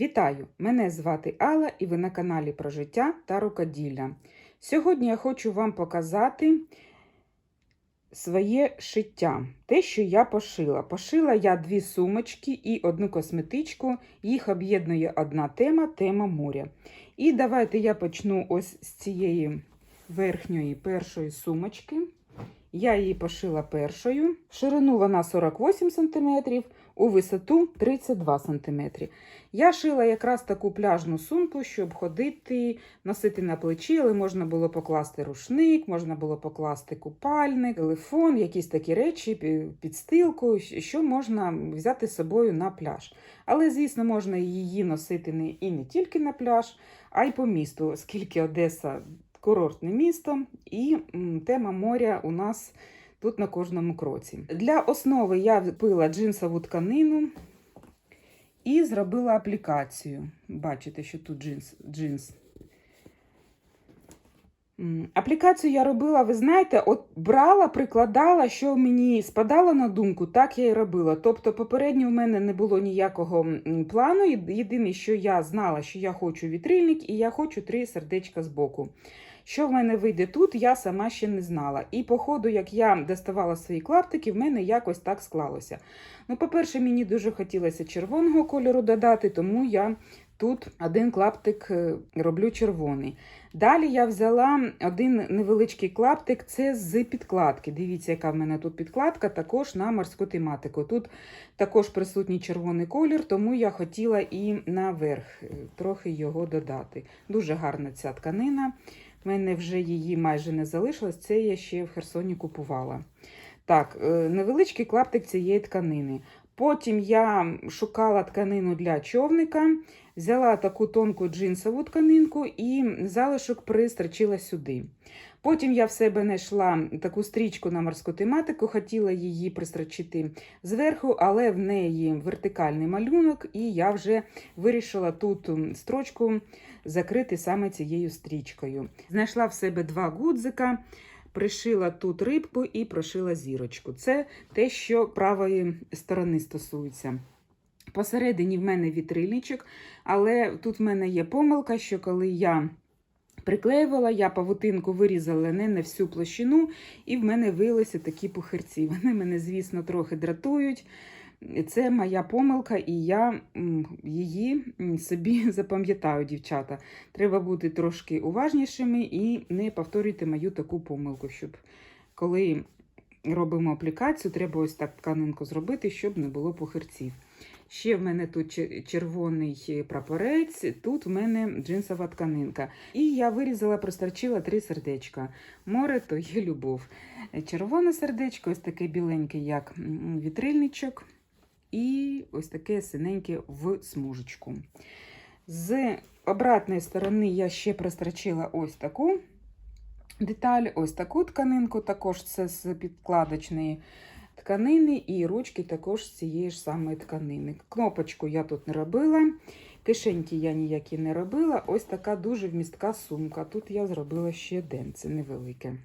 Вітаю! Мене звати Алла і ви на каналі про життя та рукоділля. Сьогодні я хочу вам показати своє шиття. Те, що я пошила. Пошила я дві сумочки і одну косметичку. Їх об'єднує одна тема тема моря. І давайте я почну ось з цієї верхньої першої сумочки. Я її пошила першою. В ширину вона 48 см, у висоту 32 см. Я шила якраз таку пляжну сумку, щоб ходити, носити на плечі, але можна було покласти рушник, можна було покласти купальник, телефон, якісь такі речі, підстилку, що можна взяти з собою на пляж. Але, звісно, можна її носити і не тільки на пляж, а й по місту, оскільки Одеса курортне місто, і тема моря у нас тут на кожному кроці. Для основи я пила джинсову тканину і зробила аплікацію. Бачите, що тут джинс. джинс. Аплікацію я робила, ви знаєте, от брала, прикладала, що мені спадало на думку, так я і робила. Тобто, попередньо в мене не було ніякого плану. Єдине, що я знала, що я хочу вітрильник і я хочу три сердечка з боку. Що в мене вийде тут, я сама ще не знала. І по ходу, як я доставала свої клаптики, в мене якось так склалося. Ну, по-перше, мені дуже хотілося червоного кольору додати, тому я тут один клаптик е, роблю червоний. Далі я взяла один невеличкий клаптик, це з підкладки. Дивіться, яка в мене тут підкладка, також на морську тематику. Тут також присутній червоний колір, тому я хотіла і наверх е, трохи його додати. Дуже гарна ця тканина. У мене вже її майже не залишилось, це я ще в Херсоні купувала. Так, е, невеличкий клаптик цієї тканини. Потім я шукала тканину для човника, взяла таку тонку джинсову тканинку і залишок пристрочила сюди. Потім я в себе знайшла таку стрічку на морську тематику, хотіла її пристрочити зверху, але в неї вертикальний малюнок, і я вже вирішила тут строчку закрити саме цією стрічкою. Знайшла в себе два гудзика, пришила тут рибку і прошила зірочку. Це те, що правої сторони стосується. Посередині в мене вітрильничок, але тут в мене є помилка, що коли я приклеювала, я павутинку вирізала не на всю площину, і в мене виявилися такі пухирці. Вони мене, звісно, трохи дратують. Це моя помилка, і я її собі запам'ятаю, дівчата. Треба бути трошки уважнішими і не повторюйте мою таку помилку, щоб коли робимо аплікацію, треба ось так тканинку зробити, щоб не було пухирців. Ще в мене тут червоний прапорець, тут в мене джинсова тканинка. І я вирізала, прострочила три сердечка. Море то є любов. Червоне сердечко, ось таке біленьке, як вітрильничок, і ось таке синеньке в смужечку. З обратної сторони я ще прострочила ось таку деталь, ось таку тканинку, також це з підкладочної тканини, і ручки також з цієї ж самої тканини. Кнопочку я тут не робила, кишеньки я ніякі не робила. Ось така дуже вмістка сумка. Тут я зробила ще денце невелике.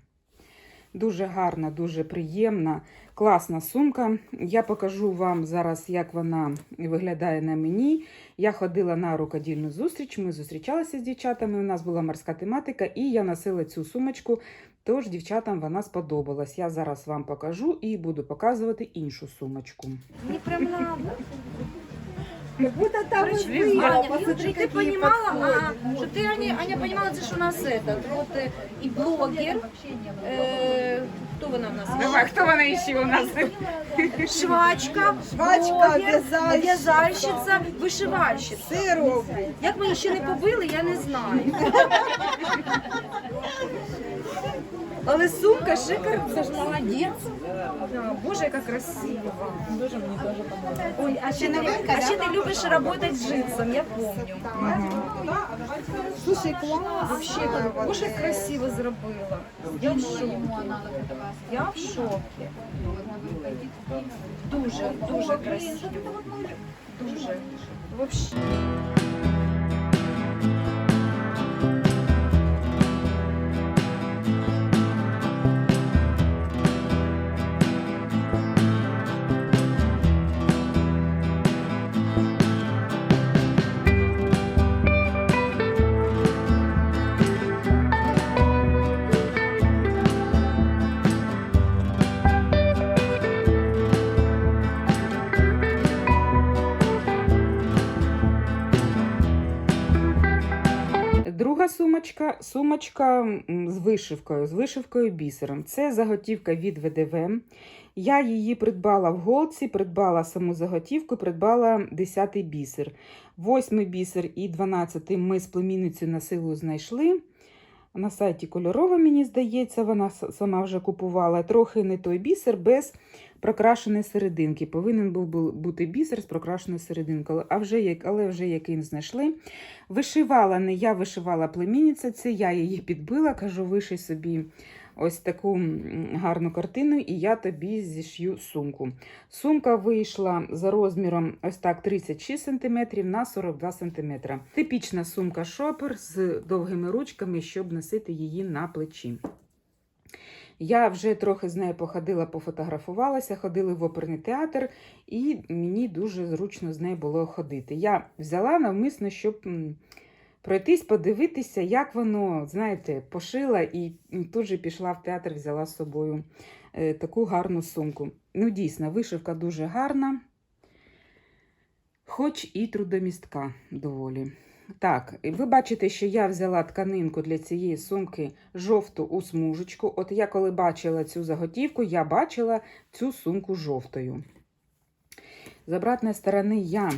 Дуже гарна, дуже приємна, класна сумка. Я покажу вам зараз, як вона виглядає на мені. Я ходила на рукодільну зустріч, ми зустрічалися з дівчатами, у нас була морська тематика, і я носила цю сумочку, тож дівчатам вона сподобалась. Я зараз вам покажу і буду показувати іншу сумочку. Не прям надо. Как будто там Короче, и было. Аня, Посмотри, ты какие понимала, подходы. а, что ты, Аня, Аня понимала, что у нас этот, вот э, и блогер, э, кто вона у нас? Давай, хто вона ще у нас? Швачка, Швачка, блогер, в'язальщиця. в'язальщиця, вишивальщиця. Все роблять. Як ми її ще не побили, я не знаю. Але сумка шикарна. Це ж молодець. Да, Боже, яка красива. Дуже мені теж подобається. Ой, а ще, ти, а ще ти любиш працювати з джинсом, я помню. Слушай, класс. Вообще, боже, як красиво зробила. Я в шокі. Я в шокі. Дуже, дуже красиво. Дуже. Вообще. Сумочка, сумочка з вишивкою, з вишивкою бісером. Це заготівка від ВДВ. Я її придбала в голці, придбала саму заготівку, придбала 10-й бісер. Восьмий бісер і 12-й ми з племінницею на силу знайшли. На сайті кольорова, мені здається, вона сама вже купувала. Трохи не той бісер без прокрашеної серединки. Повинен був бути бісер з прокрашеною серединкою, а вже, як- але вже який не знайшли. Вишивала не я, вишивала племінниця, це я її підбила, кажу, виший собі ось таку гарну картину, і я тобі зішью сумку. Сумка вийшла за розміром ось так 36 см на 42 см. Типічна сумка шопер з довгими ручками, щоб носити її на плечі. Я вже трохи з нею походила, пофотографувалася, ходили в оперний театр, і мені дуже зручно з нею було ходити. Я взяла навмисно, щоб пройтись, подивитися, як воно, знаєте, пошила, і тут же пішла в театр, взяла з собою е, таку гарну сумку. Ну, дійсно, вишивка дуже гарна, хоч і трудомістка доволі. Так, ви бачите, що я взяла тканинку для цієї сумки жовту у смужечку. От я коли бачила цю заготівку, я бачила цю сумку жовтою. З обратної сторони я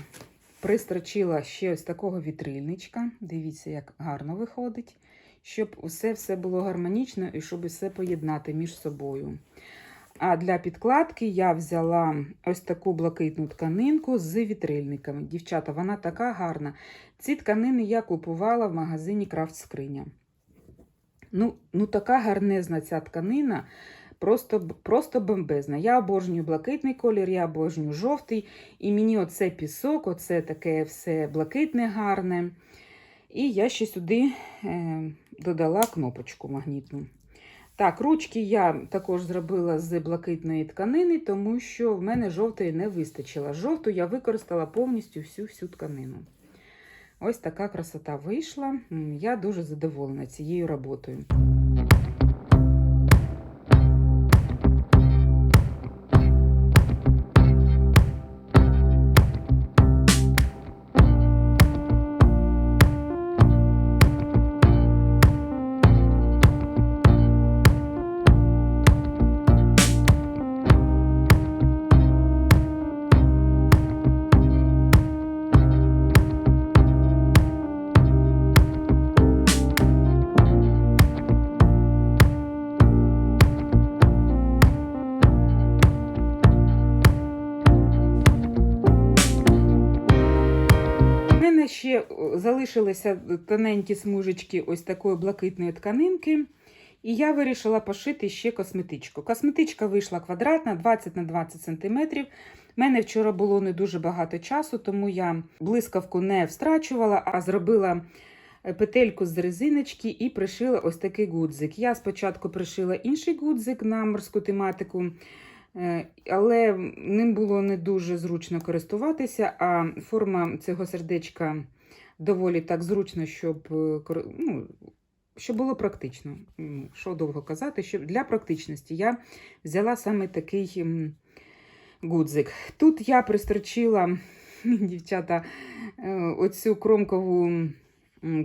пристрочила ще ось такого вітрильничка. Дивіться, як гарно виходить, щоб усе все було гармонічно і щоб все поєднати між собою. А для підкладки я взяла ось таку блакитну тканинку з вітрильниками. Дівчата, вона така гарна. Ці тканини я купувала в магазині Крафт Скриня. Ну, ну така гарнезна ця тканина, просто, просто бомбезна. Я обожнюю блакитний колір, я обожнюю жовтий. І мені оце пісок, оце таке все блакитне, гарне. І я ще сюди е, додала кнопочку магнітну. Так, ручки я також зробила з блакитної тканини, тому що в мене жовтої не вистачило. Жовту я використала повністю всю всю тканину. Ось така красота вийшла. Я дуже задоволена цією роботою. Ще залишилися тоненькі смужечки ось такої блакитної тканинки. І я вирішила пошити ще косметичку. Косметичка вийшла квадратна, 20 на 20 см. У мене вчора було не дуже багато часу, тому я блискавку не встрачувала, а зробила е, петельку з резиночки і пришила ось такий гудзик. Я спочатку пришила інший гудзик на морську тематику. Е, Але ним було не дуже зручно користуватися, а форма цього сердечка доволі так зручно, щоб, е, ну, щоб було практично. Що довго казати, щоб для практичності я взяла саме такий гудзик. Тут я пристрочила, дівчата, е, оцю кромкову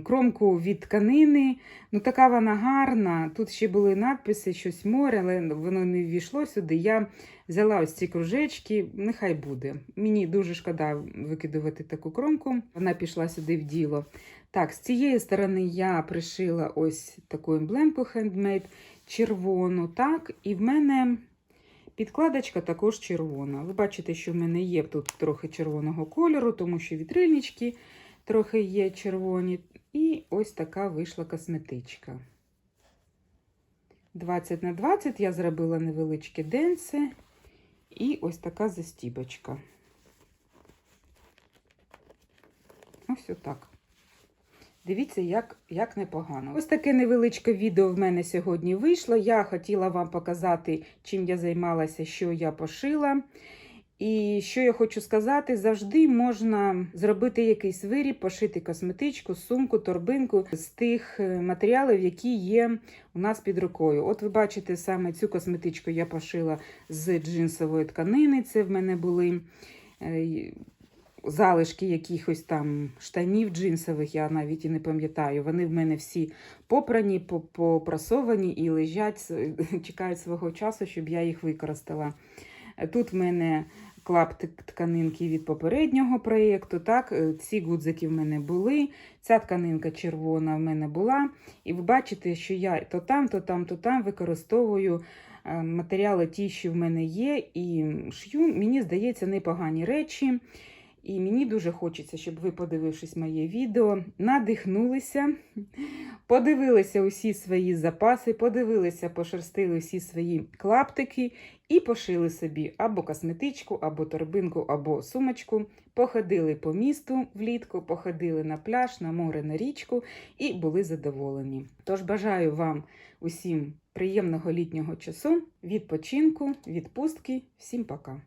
кромку від тканини. Ну, така вона гарна. Тут ще були надписи, щось море, але воно не ввійшло сюди. Я взяла ось ці кружечки, нехай буде. Мені дуже шкода викидувати таку кромку. Вона пішла сюди в діло. Так, з цієї сторони я пришила ось таку емблемку хендмейд червону. Так, і в мене підкладочка також червона. Ви бачите, що в мене є тут трохи червоного кольору, тому що вітрильнички трохи є червоні. І ось така вийшла косметичка. 20 на 20 я зробила невеличкі денси. І ось така застібочка. Ось отак. Дивіться, як, як непогано. Ось таке невеличке відео в мене сьогодні вийшло. Я хотіла вам показати, чим я займалася, що я пошила. І що я хочу сказати, завжди можна зробити якийсь виріб, пошити косметичку, сумку, торбинку з тих е, матеріалів, які є у нас під рукою. От ви бачите, саме цю косметичку я пошила з джинсової тканини. Це в мене були е, залишки якихось там штанів джинсових, я навіть і не пам'ятаю. Вони в мене всі попрані, попрасовані і лежать, чекають свого часу, щоб я їх використала. Тут в мене клаптик тканинки від попереднього проєкту. Так, е, ці гудзики в мене були. Ця тканинка червона в мене була. І ви бачите, що я то там, то там, то там використовую е, матеріали ті, що в мене є, і шью, мені здається, непогані речі. І мені дуже хочеться, щоб ви, подивившись моє відео, надихнулися, подивилися усі свої запаси, подивилися, пошерстили всі свої клаптики і пошили собі або косметичку, або торбинку, або сумочку. Походили по місту влітку, походили на пляж, на море, на річку і були задоволені. Тож бажаю вам усім приємного літнього часу, відпочинку, відпустки. Всім пока!